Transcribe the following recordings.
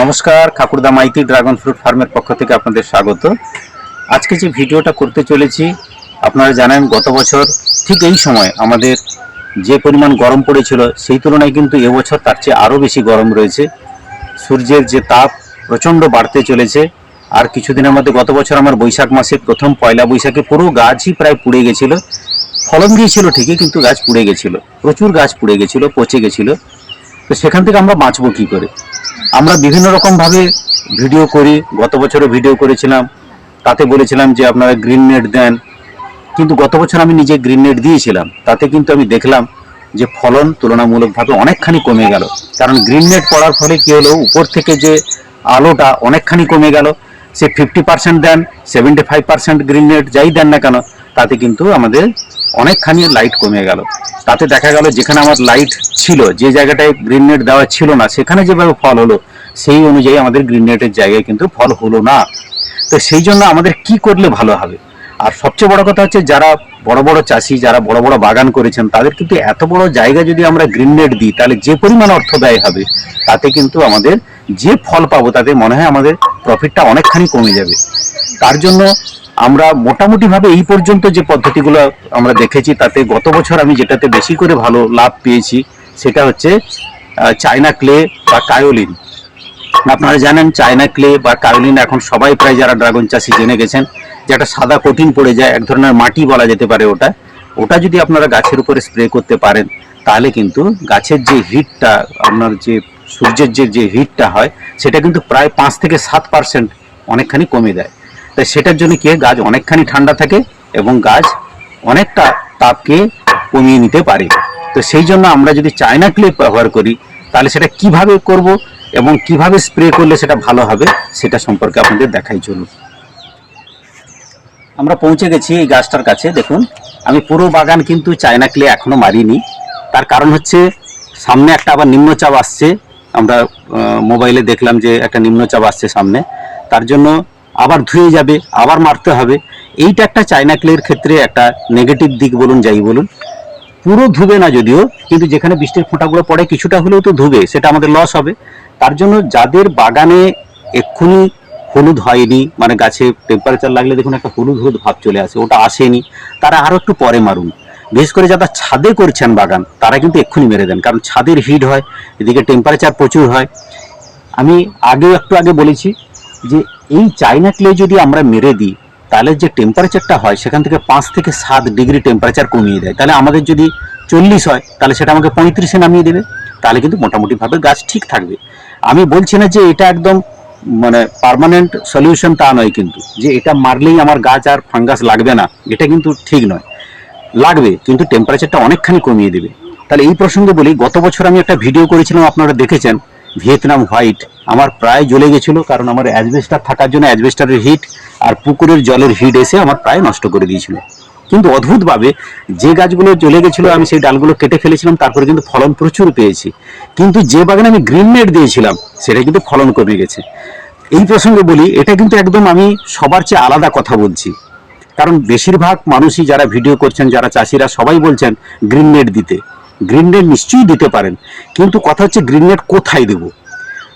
নমস্কার, ঠাকুরদা Maiti dragon fruit ফার্মের পক্ষ থেকে আপনাদের স্বাগত। আজকে যে ভিডিওটা করতে চলেছি, আপনারা জানেন গত বছর ঠিক এই সময় আমাদের যে পরিমাণ গরম পড়েছিল, সেই তুলনায় কিন্তু এবছর তার চেয়ে আরও বেশি গরম রয়েছে। সূর্যের যে তাপ প্রচণ্ড বাড়তে চলেছে। আর কিছুদিনের মধ্যে গত বছর আমার বৈশাখ মাসে প্রথম পয়লা বৈশাখে পুরো গাছই প্রায় পুড়ে গেছিল। ফলন দিয়েছিল ঠিকই, কিন্তু গাছ পুড়ে গেছিল। প্রচুর গাছ পুড়ে গেছিল, পচে গেছিল। তো সেখান থেকে আমরা বাঁচবো কি করে? আমরা বিভিন্ন রকম ভাবে ভিডিও করি, গত বছরও ভিডিও করেছিলাম। তাতে বলেছিলাম যে আপনারা গ্রিন নেট দেন। কিন্তু গত বছর আমি নিজে গ্রিন নেট দিয়েছিলাম। তাতে কিন্তু আমি দেখলাম যে ফলন তুলনামূলকভাবে অনেকখানি কমে গেল। কারণ গ্রিন নেট পড়ার ফলে কী হলো, উপর থেকে যে আলোটা অনেকখানি কমে গেল। সে fifty percent then seventy five percent green net যাই দেন না কেন তাতে কিন্তু আমাদের অনেকখানি লাইট কমে গেল। তাতে দেখা গেল যেখানে আমার লাইট ছিল, যে জায়গাটায় গ্রিন নেট দেওয়া ছিল না, সেখানে যেভাবে ফল হলো, সেই অনুযায়ী আমাদের গ্রিন নেটের জায়গায় কিন্তু ফল হলো না। তো সেই জন্য আমাদের কি করলে ভালো হবে? আর সবচেয়ে বড় কথা হচ্ছে যারা বড় বড় চাষি, যারা বড় বড় বাগান করেছেন, তাদের কিন্তু এত বড় জায়গা যদি আমরা গ্রিন নেট দিই, তাহলে যে পরিমাণ অর্থ ব্যয় হবে, তাতে কিন্তু আমাদের যে ফল পাবো, তাতে মনে হয় আমাদের প্রফিটটা অনেকখানি কমে যাবে। তার জন্য আমরা মোটামুটি ভাবে এই পর্যন্ত যে পদ্ধতিগুলো আমরা দেখেছি, তাতে গত বছর আমি যেটাতে বেশি করে ভালো লাভ পেয়েছি, সেটা হচ্ছে চায়না ক্লে বা কায়োলিন। আপনারা জানেন চায়না ক্লে বা কায়োলিন এখন সবাই প্রায় যারা ড্রাগন চাষি জেনে গেছেন, যে একটা সাদা কঠিন পড়ে যায়, এক ধরনের মাটি বলা যেতে পারে ওটা। ওটা যদি আপনারা গাছের উপরে স্প্রে করতে পারেন, তাহলে কিন্তু গাছের যে হিটটা, আপনার যে সূর্যের যে যে হিটটা হয়, সেটা কিন্তু প্রায় পাঁচ থেকে সাত পার্সেন্ট অনেকখানি কমে দেয়। তাই সেটার জন্য কি গাছ অনেকখানি ঠান্ডা থাকে এবং গাছ অনেকটা তাপকে কমিয়ে নিতে পারে। তো সেই জন্য আমরা যদি চায়না ক্লে ব্যবহার করি, তাহলে সেটা কীভাবে করব এবং কীভাবে স্প্রে করলে সেটা ভালো হবে, সেটা সম্পর্কে আপনাদের দেখাই চলুন। আমরা পৌঁছে গেছি এই গাছটার কাছে, দেখুন। আমি পুরো বাগান কিন্তু চায়না ক্লে এখনও মারিনি। তার কারণ হচ্ছে সামনে একটা আবার নিম্নচাপ আসছে। আমরা মোবাইলে দেখলাম যে একটা নিম্নচাপ আসছে সামনে। তার জন্য আবার ধুয়ে যাবে, আবার মারতে হবে। এইটা একটা চায়না ক্লের ক্ষেত্রে একটা নেগেটিভ দিক বলুন, যাই বলুন। পুরো ধুবে না যদিও, কিন্তু যেখানে বৃষ্টির ফোঁটাগুলো পড়ে, কিছুটা হলেও তো ধুবে, সেটা আমাদের লস হবে। তার জন্য যাদের বাগানে এক্ষুনি হলুদ হয়নি মানে গাছে টেম্পারেচার লাগলে দেখুন একটা হলুদ হলুদ ভাব চলে আসে, ওটা আসেনি, তারা আরও একটু পরে মারুন। বিশেষ করে যারা ছাদে করছেন বাগান, তারা কিন্তু এক্ষুনি মেরে দেন, কারণ ছাদের হিট হয়, এদিকে টেম্পারেচার প্রচুর হয়। আমি আগেও একটু আগে বলেছি যে এই চাইনা ক্লে যদি আমরা মেরে দিই, তাহলে যে টেম্পারেচারটা হয়, সেখান থেকে পাঁচ থেকে সাত ডিগ্রি টেম্পারেচার কমিয়ে দেয়। তাহলে আমাদের যদি চল্লিশ হয়, তাহলে সেটা আমাকে পঁয়ত্রিশে নামিয়ে দেবে। তাহলে কিন্তু মোটামুটিভাবে গাছ ঠিক থাকবে। আমি বলছি না যে এটা একদম মানে পার্মানেন্ট সলিউশন তা নয় কিন্তু, যে এটা মারলেই আমার গাছ আর ফাঙ্গাস লাগবে না, এটা কিন্তু ঠিক নয়। লাগবে, কিন্তু টেম্পারেচারটা অনেকখানি কমিয়ে দেবে। তাহলে এই প্রসঙ্গে বলি, গত বছর আমি একটা ভিডিও করেছিলাম, আপনারা দেখেছেন। ভিয়েতনাম হোয়াইট আমার প্রায় জ্বলে গেছিল, কারণ আমার অ্যাজবেস্টার থাকার জন্য অ্যাজবেস্টারের হিট আর পুকুরের জলের হিট এসে আমার প্রায় নষ্ট করে দিয়েছিল। কিন্তু অদ্ভুতভাবে যে গাছগুলো জ্বলে গেছিল, আমি সেই ডালগুলো কেটে ফেলেছিলাম, তারপরে কিন্তু ফলন প্রচুর পেয়েছি। কিন্তু যে বাগানে আমি গ্রিন নেট দিয়েছিলাম, সেটা কিন্তু ফলন কমে গেছে। এই প্রসঙ্গে বলি, এটা কিন্তু একদম আমি সবার চেয়ে আলাদা কথা বলছি। কারণ বেশিরভাগ মানুষই যারা ভিডিও করছেন, যারা চাষিরা, সবাই বলছেন গ্রিন নেট দিতে। গ্রিন নেট নিশ্চয়ই দিতে পারেন। কিন্তু কথা হচ্ছে গ্রিন নেট কোথায় দেবো?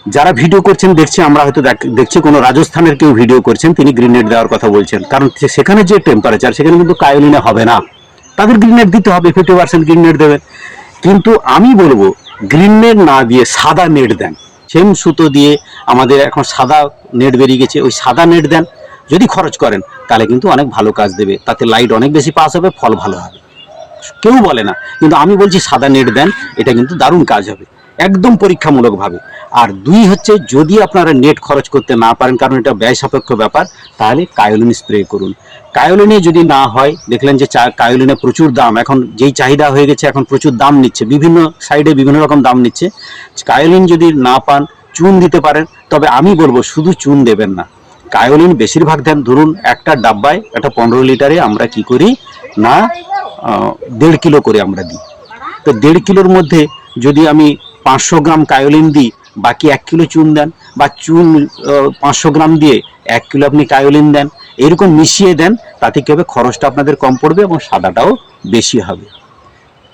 যারা ভিডিও করছেন, দেখছি আমরা হয়তো দেখ- দেখছি কোনো রাজস্থানের কেউ ভিডিও করছেন, তিনি গ্রিন নেট দেওয়ার কথা বলছেন। কারণ সেখানে যে টেম্পারেচার সেখানে কিন্তু কায়োলিনে হবে না। তাদের গ্রিন নেট দিতে হবে ফিফটি পার্সেন্ট গ্রিন নেট দেবেন কিন্তু আমি বলব গ্রিন নেট না দিয়ে সাদা নেট দেন। সেম সুতো দিয়ে আমাদের এখন সাদা নেট বেরিয়ে গেছে, ওই সাদা নেট দেন। যদি খরচ করেন, তাহলে কিন্তু অনেক ভালো কাজ দেবে। তাতে লাইট অনেক বেশি পাস হবে, ফল ভালো হবে। কেউ বলে না। কিন্তু আমি বলছি সাদা নেট দেন, এটা কিন্তু দারুণ কাজ হবে। একদম পরীক্ষামূলকভাবে। আর দুই হচ্ছে, যদি আপনারা নেট খরচ করতে না পারেন, কারণ এটা ব্যয় সাপেক্ষ ব্যাপার, তাহলে কায়োলিন স্প্রে করুন। কায়োলিনে যদি না হয়, দেখলেন যে কায়োলিনে প্রচুর দাম। এখন যেই চাহিদা হয়ে গেছে, এখন প্রচুর দাম নিচ্ছে। বিভিন্ন সাইডে বিভিন্ন রকম দাম নিচ্ছে। কায়োলিন যদি না পান, চুন দিতে পারেন। তবে আমি বলব, শুধু চুন দেবেন না। কায়োলিন বেশিরভাগ দেন, ধরুন একটা ডাব্বায় একটা পনেরো লিটারে আমরা কি করি? না দেড় কিলো করে আমরা দিই। তো দেড় কিলোর মধ্যে যদি আমি পাঁচশো গ্রাম কায়োলিন দিই, বাকি এক কিলো চুন দেন বা চুন পাঁচশো গ্রাম দিয়ে এক কিলো আপনি কায়োলিন দেন, এরকম মিশিয়ে দেন, তাতে কি হবে? খরচটা আপনাদের কম পড়বে এবং সাদাটাও বেশি হবে।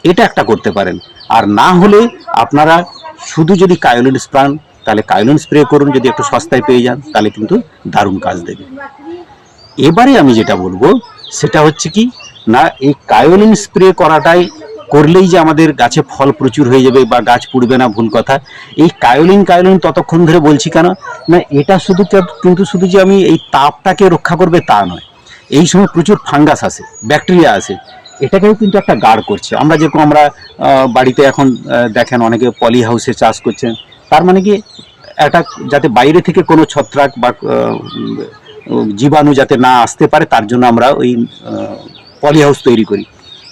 এটা একটা করতে পারেন। আর না হলে আপনারা শুধু যদি কায়োলিন স্প্রান, তাহলে কায়োলিন স্প্রে করুন, যদি একটু সস্তায় পেয়ে যান, তাহলে কিন্তু দারুণ কাজ দেবে। এবারে আমি যেটা বলব, সেটা হচ্ছে কি না, এই কায়োলিন স্প্রে করাটাই করলেই যে আমাদের গাছে ফল প্রচুর হয়ে যাবে বা গাছ পুড়বে না ভুল কথা। এই কায়োলিন কায়োলিন ততক্ষণ ধরে বলছি কেন? না, এটা শুধু কিন্তু শুধু যে আমি এই তাপটাকে রক্ষা করবে তা নয়। এই সময় প্রচুর ফাঙ্গাস আসে, ব্যাকটেরিয়া আসে, এটাকেও কিন্তু একটা গার্ড করছে। আমরা যেরকম আমরা বাড়িতে এখন দেখেন অনেকে পলি হাউসে চাষ করছেন। তার মানে কি, একটা যাতে বাইরে থেকে কোনো ছত্রাক বা জীবাণু যাতে না আসতে পারে, তার জন্য আমরা ওই পলি হাউস তৈরি করি।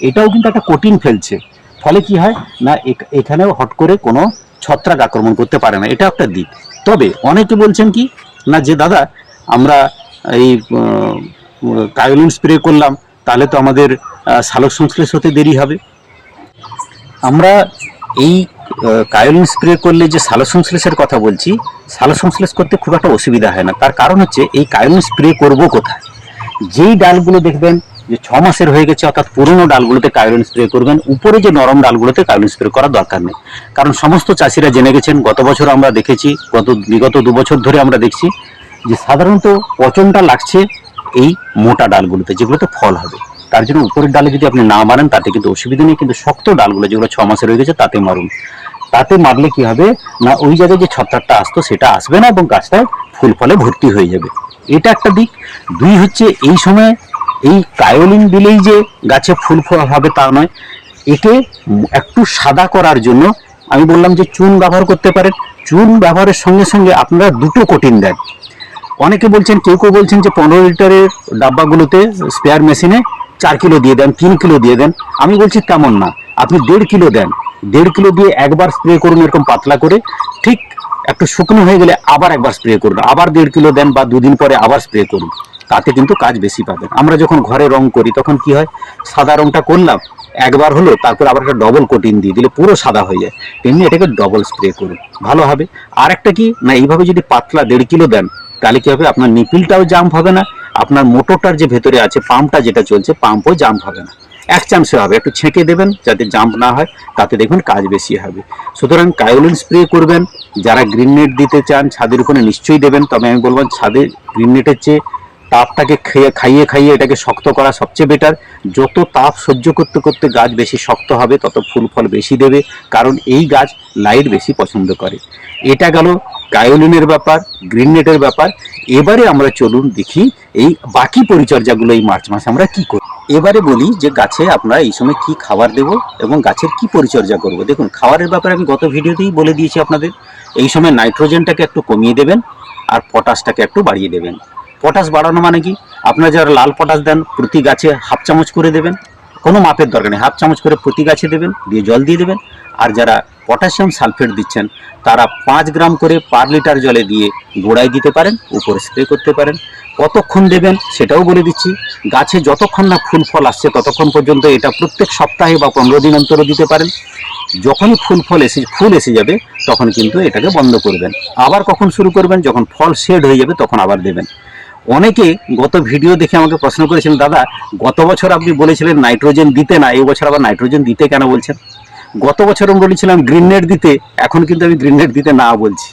এটাও কিন্তু একটা কোটিন ফেলছে। ফলে কি হয়? না এখানেও হট করে কোনো ছত্রাক আক্রমণ করতে পারে না। এটা একটা দিক। তবে অনেকে বলছেন কি, না, যে দাদা, আমরা এই কায়োলিন স্প্রে করলাম, তাহলে তো আমাদের সালোক সংশ্লেষ হতে দেরি হবে। আমরা এই কায়োলিন স্প্রে করলে যে সালো সংশ্লেষের কথা বলছি সালো সংশ্লেষ করতে খুব একটা অসুবিধা হয় না। তার কারণ হচ্ছে, এই কায়োলিন স্প্রে করব কোথায়? যেই ডালগুলো দেখবেন যে ছ মাসের হয়ে গেছে, অর্থাৎ পুরনো ডালগুলোতে কায়োলিন স্প্রে করবেন, উপরে যে নরম ডালগুলোতে কায়োলিন স্প্রে করার দরকার নেই। কারণ সমস্ত চাষিরা জেনে গেছেন, গত বছর আমরা দেখেছি, গত, বিগত দু বছর ধরে আমরা দেখছি যে সাধারণত পচনটা লাগছে এই মোটা ডালগুলোতে, যেগুলোতে ফল হবে। তার জন্য উপরের ডালে যদি আপনি না মারেন, তাতে কিন্তু অসুবিধা নেই, কিন্তু শক্ত ডালগুলো যেগুলো ছ মাসের হয়ে গেছে, তাতে মারুন। তাতে মারলে কি হবে? না, ওই জায়গায় যে ছত্রাকটা আসতো, সেটা আসবে না এবং গাছটায় ফুল ফলে ভর্তি হয়ে যাবে। এটা একটা দিক। দুই হচ্ছে, এই সময় এই কায়োলিন দিলেই যে গাছে ফুল ফল হবে তা নয়, একে একটু সাদা করার জন্য আমি বললাম যে চুন ব্যবহার করতে পারেন। চুন ব্যবহারের সঙ্গে সঙ্গে আপনারা দুটো কোটিন দেন। অনেকে বলছেন, কেউ কেউ বলছেন যে পনেরো লিটারের ডাব্বাগুলোতে স্পেয়ার মেশিনে চার কিলো দিয়ে দেন, তিন কিলো দিয়ে দেন। আমি বলছি তেমন না, আপনি দেড় কিলো দেন। দেড় কিলো দিয়ে একবার স্প্রে করুন এরকম পাতলা করে, ঠিক একটু শুকনো হয়ে গেলে আবার একবার স্প্রে করুন। আবার দেড় কিলো দেন বা দুদিন পরে আবার স্প্রে করুন। তাতে কিন্তু কাজ বেশি পাবেন আমরা যখন ঘরে রং করি, তখন কি হয়? সাদা রংটা করলাম, একবার হলো, তারপর আবার একটা ডবল কোটিং দিয়ে দিলে পুরো সাদা হয়ে যায়। তেমনি এটাকে ডবল স্প্রে করুন, ভালো হবে। আর একটা কি? না, এইভাবে যদি পাতলা দেড় কিলো দেন, তাহলে কি হবে? আপনার নিপিলটাও জাম্প হবে না, আপনার মোটরটার যে ভেতরে আছে পাম্পটা যেটা চলছে পাম্পও জাম্প হবে না। এক চান্সে হবে, একটু ছেঁকে দেবেন, যাতে জাম্প না হয়, তাতে দেখবেন কাজ বেশি হবে। সুতরাং কায়োলিন স্প্রে করবেন, যারা গ্রিন নেট দিতে চান, ছাদের উপরে নিশ্চয়ই দেবেন, তবে আমি বলব ছাদে গ্রিন নেটের চেয়ে তাপটাকে খাইয়ে খাইয়ে এটাকে শক্ত করা সবচেয়ে বেটার যত তাপ সহ্য করতে করতে গাছ বেশি শক্ত হবে, তত ফুল ফল বেশি দেবে, কারণ এই গাছ লাইট বেশি পছন্দ করে। এটা গেল কায়োলিনের ব্যাপার গ্রিন নেটের ব্যাপার। এবারে আমরা চলুন দেখি এই বাকি পরিচর্যাগুলো এই মার্চ মাসে আমরা কি করি। এবারে বলি যে গাছে আমরা এই সময় কি খাবার দেব এবং গাছের কি পরিচর্যা করব। দেখুন, খাবারের ব্যাপারে আমি গত ভিডিওতেই বলে দিয়েছি আপনাদের। এই সময় নাইট্রোজেনটাকে একটু কমিয়ে দেবেন আর পটাশটাকে একটু বাড়িয়ে দেবেন। পটাশ বাড়ানো মানে কি? আপনারা যারা লাল পটাশ দেন, প্রতি গাছে হাফ চামচ করে দেবেন। কোনো মাপের দরকার নেই, হাফ চামচ করে প্রতি গাছে দেবেন, দিয়ে জল দিয়ে দেবেন। আর যারা পটাশিয়াম সালফেট দিচ্ছেন, তারা পাঁচ গ্রাম করে পার লিটার জলে দিয়ে গোড়ায় দিতে পারেন, উপরে স্প্রে করতে পারেন। কতক্ষণ দেবেন সেটাও বলে দিচ্ছি। গাছে যতক্ষণ না ফুল ফল আসছে, ততক্ষণ পর্যন্ত এটা প্রত্যেক সপ্তাহে বা পনেরো দিন অন্তরও দিতে পারেন। যখনই ফুল ফল এসে, ফুল এসে যাবে, তখন কিন্তু এটাকে বন্ধ করবেন আবার কখন শুরু করবেন? যখন ফল শেড হয়ে যাবে, তখন আবার দেবেন। অনেকে গত ভিডিও দেখে আমাকে প্রশ্ন করেছিলেন দাদা, গত বছর আপনি বলেছিলেন নাইট্রোজেন দিতে না, এই বছর আবার নাইট্রোজেন দিতে কেন বলছেন? গত বছর আমি বলেছিলাম, গ্রিন নেট দিতে, এখন কিন্তু আমি গ্রিন নেট দিতে না বলছি।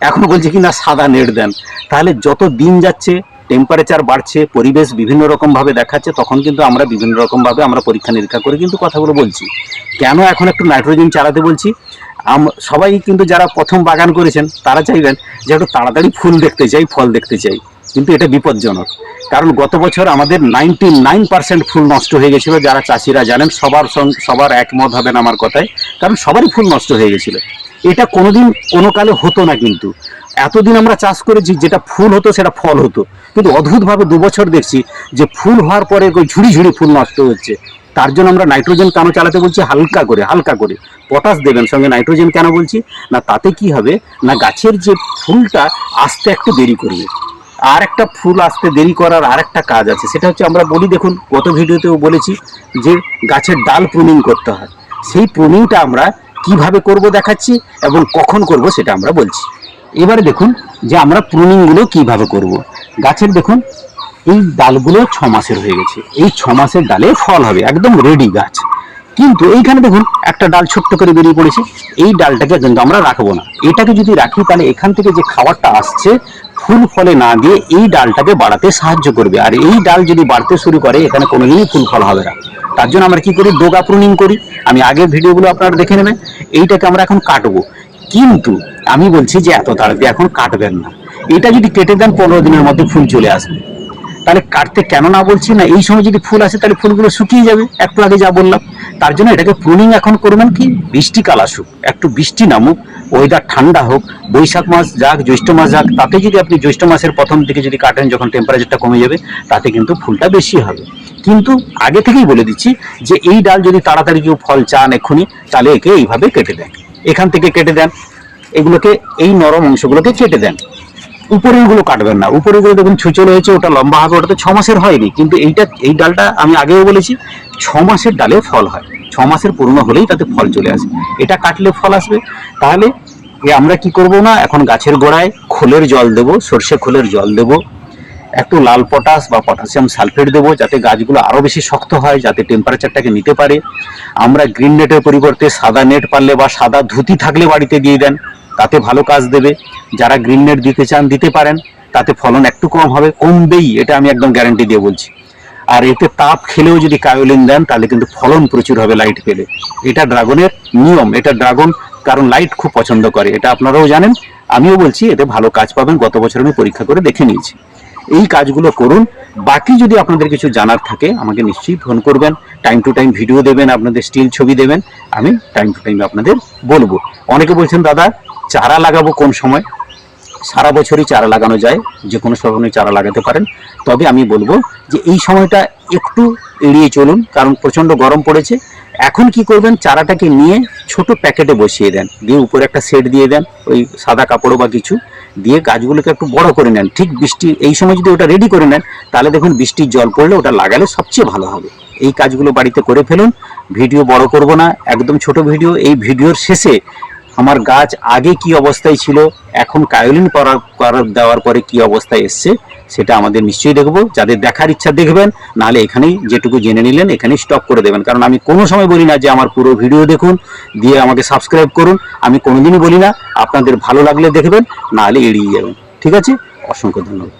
এখন বলছি কি, না, সাদা নেট দেন। তাহলে যত দিন যাচ্ছে টেম্পারেচার বাড়ছে, পরিবেশ বিভিন্ন রকম ভাবে দেখাচ্ছে, তখন কিন্তু আমরা বিভিন্ন রকম ভাবে আমরা পরীক্ষা নিরীক্ষা করে কিন্তু কথাগুলো বলছি। কেন এখন একটু নাইট্রোজেন চালাতে বলছি? আম- সবাই কিন্তু যারা প্রথম বাগান করেছেন, তারা চাইবেন যে একটু তাড়াতাড়ি ফুল দেখতে চাই, ফল দেখতে চাই। কিন্তু এটা বিপজ্জনক। কারণ গত বছর আমাদের নাইনটি নাইন পার্সেন্ট ফুল নষ্ট হয়ে গেছিল, যারা চাষিরা জানেন, সবার সবার একমত হবেন আমার কথায়, কারণ সবারই ফুল নষ্ট হয়ে গেছিল। এটা কোনোদিন কোনো কালে হতো না কিন্তু। এতদিন আমরা চাষ করেছি, যেটা ফুল হতো সেটা ফল হতো। কিন্তু অদ্ভুতভাবে দু বছর দেখছি যে ফুল হওয়ার পরে ওই ঝুড়ি ঝুড়ি ফুল নষ্ট হচ্ছে। তার জন্য আমরা নাইট্রোজেন কেন চালাতে বলছি? হালকা করে হালকা করে। পটাশ দেবেন সঙ্গে নাইট্রোজেন কেন বলছি? না তাতে কি হবে? না গাছের যে ফুলটা, আসতে একটু দেরি করবে। আর একটা ফুল আসতে দেরি করার আর একটা কাজ আছে, সেটা হচ্ছে আমরা বলি, দেখুন, গত ভিডিওতেও বলেছি যে গাছের ডাল প্রুনিং করতে হয়। সেই প্রুনিংটা আমরা কীভাবে করব দেখাচ্ছি এবং কখন করব সেটা আমরা বলছি। এবারে দেখুন যে আমরা প্রুনিংগুলো কীভাবে করব। গাছের দেখুন, এই ডালগুলো ছ মাসের হয়ে গেছে। এই ছ মাসের ডালে ফল হবে, একদম রেডি গাছ। কিন্তু এইখানে দেখুন, একটা ডাল ছোট্ট করে বেরিয়ে পড়েছে। এই ডালটাকে কিন্তু আমরা রাখব না। এটাকে যদি রাখি, তাহলে এখান থেকে যে খাবারটা আসছে ফুল ফলে না দিয়ে এই ডালটাকে বাড়াতে সাহায্য করবে। আর এই ডাল যদি বাড়তে শুরু করে, এখানে কোনোদিনই ফুল ফল হবে না। তার জন্য আমরা কি করি? ডোগা প্রুনিং করি। আমি আগের ভিডিওগুলো আপনারা দেখে নেবেন। এইটাকে আমরা এখন কাটবো। কিন্তু আমি বলছি যে এত তাড়াতাড়ি এখন কাটবেন না। এটা যদি কেটে দেন, পনেরো দিনের মধ্যে ফুল চলে আসবে। তাহলে কাটতে কেন না বলছি না? এই সময় যদি ফুল আসে, তাহলে ফুলগুলো শুকিয়ে যাবে। একটু আগে যা বললাম। তার জন্য এটাকে প্রুনিং এখন করবেন কি? বৃষ্টিকাল আসুক, একটু বৃষ্টি নামুক ওয়েদার ঠান্ডা হোক, বৈশাখ মাস যাক, জ্যৈষ্ঠ মাস যাক, তাতে যদি আপনি জ্যৈষ্ঠ মাসের প্রথম দিকে যদি কাটেন, যখন টেম্পারেচারটা কমে যাবে, তাতে কিন্তু ফুলটা বেশি হবে। কিন্তু আগে থেকেই বলে দিচ্ছি যে এই ডাল যদি তাড়াতাড়ি কেউ ফল চান এক্ষুনি, তাহলে একে এইভাবে কেটে দেন। এখান থেকে কেটে দেন। এগুলোকে, এই নরম অংশগুলোকে কেটে দেন। উপরেরগুলো কাটবেন না। উপরেরগুলো দেখুন ছুচল হয়েছে ওটা লম্বা হবে ওটা তো ছ মাসের হয়নি। কিন্তু এইটা, এই ডালটা আমি আগেও বলেছি, ছ মাসের ডালে ফল হয়। ছ মাসের পুরনো হলেই তাতে ফল চলে আসে। এটা কাটলে ফল আসবে। তাহলে আমরা কি করব না, এখন গাছের গোড়ায় খোলের জল দেব, সর্ষে খোলের জল দেব, একটু লাল পটাশ বা পটাশিয়াম সালফেট দেবো, যাতে গাছগুলো আরও বেশি শক্ত হয়, যাতে টেম্পারেচারটাকে নিতে পারে। আমরা গ্রিন নেটের পরিবর্তে সাদা নেট পারলে বা সাদা ধুতি থাকলে বাড়িতে দিয়ে দেন। তাতে ভালো কাজ দেবে। যারা গ্রিন নেট দিতে চান, দিতে পারেন। তাতে ফলন একটু কম হবে, কমবেই, এটা আমি একদম গ্যারান্টি দিয়ে বলছি। আর এতে তাপ খেলেও যদি কায়োলিন দেন, তাহলে কিন্তু ফলন প্রচুর হবে লাইট পেলে। এটা ড্রাগনের নিয়ম, এটা ড্রাগন কারণ লাইট খুব পছন্দ করে। এটা আপনারাও জানেন, আমিও বলছি, এতে ভালো কাজ পাবেন। গত বছর আমি পরীক্ষা করে দেখে নিয়েছি। এই কাজগুলো করুন। বাকি যদি আপনাদের কিছু জানার থাকে, আমাকে নিশ্চয়ই ফোন করবেন। টাইম টু টাইম ভিডিও দেবেন, আপনাদের স্টিল ছবি দেবেন। আমি টাইম টু টাইম আপনাদের বলব। অনেকে বলছেন, দাদা চারা লাগাবো কোন সময়। সারা বছরই চারা লাগানো যায় যে কোনো সময় চারা লাগাতে পারেন। তবে আমি বলব যে এই সময়টা একটু এড়িয়ে চলুন, কারণ প্রচণ্ড গরম পড়েছে। এখন কি করবেন, চারাটাকে নিয়ে ছোট প্যাকেটে বসিয়ে দেন। দিয়ে উপরে একটা সেট দিয়ে দেন, ওই সাদা কাপড় বা কিছু। দিয়ে গাছগুলোকে একটু বড় করে নেন। ঠিক বৃষ্টি, এই সময় যদি ওটা রেডি করে নেন, তাহলে দেখুন বৃষ্টির জল পড়লে ওটা লাগালে সবচেয়ে ভালো হবে। এই কাজগুলো বাড়িতে করে ফেলুন। ভিডিও বড় করব না, একদম ছোট ভিডিও। এই ভিডিওর শেষে আমার গাছ আগে কি অবস্থায় ছিল, এখন কায়োলিন করার দেওয়ার পরে কি অবস্থায় এসছে, সেটা আমাদের নিশ্চয়ই দেখব। যাদের দেখার ইচ্ছা দেখবেন, নাহলে এখানেই যেটুকু জেনে নিলেন, এখানেই স্টপ করে দেবেন। কারণ আমি কোনো সময় বলি না যে আমার পুরো ভিডিও দেখুন, দিয়ে আমাকে সাবস্ক্রাইব করুন। আমি কোনোদিনই বলি না, আপনাদের ভালো লাগলে দেখবেন, নাহলে এড়িয়ে যাবেন। ঠিক আছে? অসংখ্য ধন্যবাদ।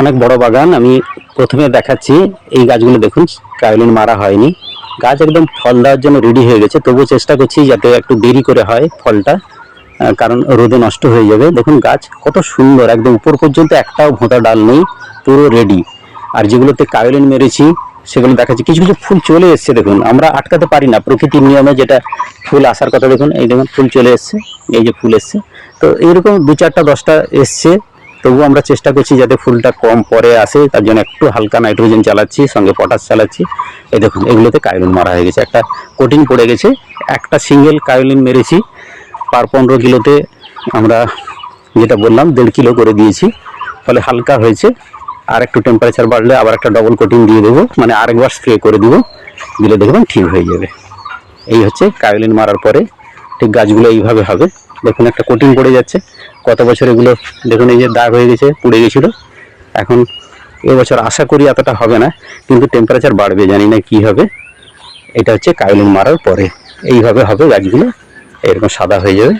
অনেক বড় বাগান, আমি প্রথমে দেখাচ্ছি, এই গাছগুলো দেখুন, কায়োলিন মারা হয়নি। গাছ একদম ফল দেওয়ার জন্য রেডি হয়ে গেছে। তবুও চেষ্টা করছি যাতে একটু দেরি করে হয় ফলটা কারণ রোদে নষ্ট হয়ে যাবে। দেখুন গাছ কত সুন্দর, একদম উপর পর্যন্ত একটাও ভোঁতা ডাল নেই, পুরো রেডি আর যেগুলোতে কায়োলিন মেরেছি, সেগুলো দেখাচ্ছি। কিছু কিছু ফুল চলে এসছে, দেখুন। আমরা আটকাতে পারি না। প্রকৃতির নিয়মে যেটা ফুল আসার কথা, দেখুন, এই দেখুন, ফুল চলে এসছে, এই যে ফুল এসছে। তো এইরকম দু চারটা, দশটা এসছে। তবু আমরা চেষ্টা করছি যাতে ফুলটা কম পরে আসে, তার জন্য একটু হালকা নাইট্রোজেন চালাচ্ছি, সঙ্গে পটাশ চালাচ্ছি। এই দেখুন, এগুলোতে কায়োলিন মারা হয়ে গেছে। একটা কোটিং পড়ে গেছে। একটা সিঙ্গেল কায়োলিন মেরেছি। পার পনেরো কিলোতে আমরা যেটা বললাম, দেড় কিলো করে দিয়েছি। ফলে হালকা হয়েছে। আর একটু টেম্পারেচার বাড়লে আবার একটা ডবল কোটিং দিয়ে দেবো। মানে আরেকবার স্প্রে করে দেবো। দিলে দেখবেন ঠিক হয়ে যাবে। এই হচ্ছে কায়োলিন মারার পরে। ঠিক গাছগুলো এইভাবে হবে। দেখুন একটা কঠিন পড়ে যাচ্ছে। কত বছর এগুলো দেখুন এই যে দাগ হয়ে গেছে, পুড়ে গেছিল। এখন এবছর আশা করি এতটা হবে না, কিন্তু টেম্পারেচার বাড়বে, জানি না কি হবে। এটা হচ্ছে কাইলিং মারার পরে। এইভাবে হবে গাছগুলো, এরকম সাদা হয়ে যাবে।